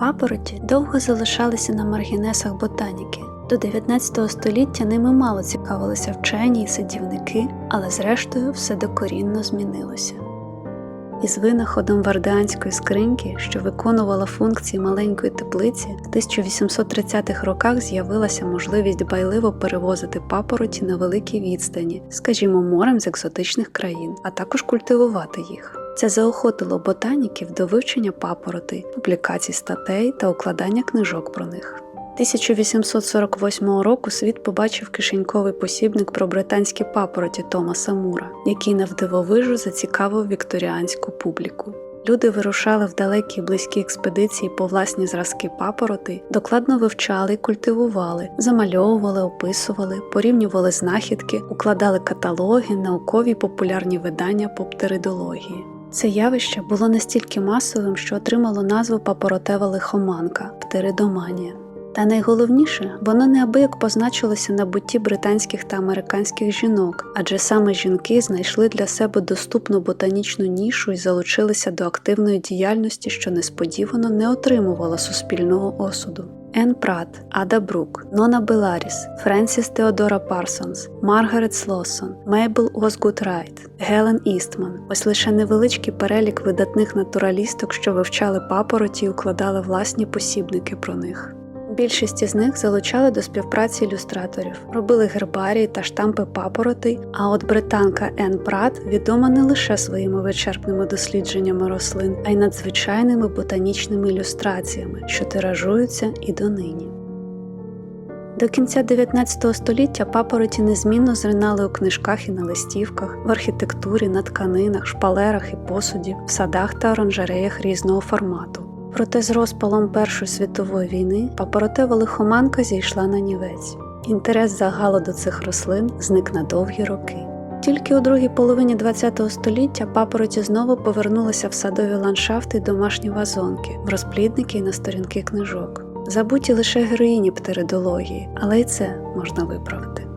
Папороті довго залишалися на маргінесах ботаніки. До 19 століття ними мало цікавилися вчені і садівники, але зрештою все докорінно змінилося. Із винаходом вардеанської скриньки, що виконувала функції маленької теплиці, в 1830-х роках з'явилася можливість байливо перевозити папороті на великій відстані, скажімо, морем з екзотичних країн, а також культивувати їх. Це заохотило ботаніків до вивчення папороти, публікацій статей та укладання книжок про них. 1848 року світ побачив кишеньковий посібник про британські папороті Томаса Мура, який навдивовижу зацікавив вікторіанську публіку. Люди вирушали в далекі близькі експедиції по власні зразки папороти, докладно вивчали, культивували, замальовували, описували, порівнювали знахідки, укладали каталоги, наукові й популярні видання по птеридології. Це явище було настільки масовим, що отримало назву папоротева лихоманка птеридоманія. Та найголовніше, воно неабияк позначилося на бутті британських та американських жінок, адже саме жінки знайшли для себе доступну ботанічну нішу і залучилися до активної діяльності, що несподівано не отримувала суспільного осуду. Ен Прат, Ада Брук, Нона Беларіс, Френсіс Теодора Парсонс, Маргарет Слосон, Мейбл Озгуд Райт, Гелен Істман. Ось лише невеличкий перелік видатних натуралісток, що вивчали папороті і укладали власні посібники про них. Більшість із них залучали до співпраці ілюстраторів, робили гербарії та штампи папоротей. А от британка Ен Прат відома не лише своїми вичерпними дослідженнями рослин, а й надзвичайними ботанічними ілюстраціями, що тиражуються і донині. До кінця 19 століття папороті незмінно зринали у книжках і на листівках, в архітектурі, на тканинах, шпалерах і посуді, в садах та оранжереях різного формату. Проте з розпалом Першої світової війни папоротева лихоманка зійшла на нівець. Інтерес загалу до цих рослин зник на довгі роки. Тільки у другій половині ХХ століття папороті знову повернулися в садові ландшафти й домашні вазонки, в розплідники і на сторінки книжок. Забуті лише героїні птеридології, але й це можна виправити.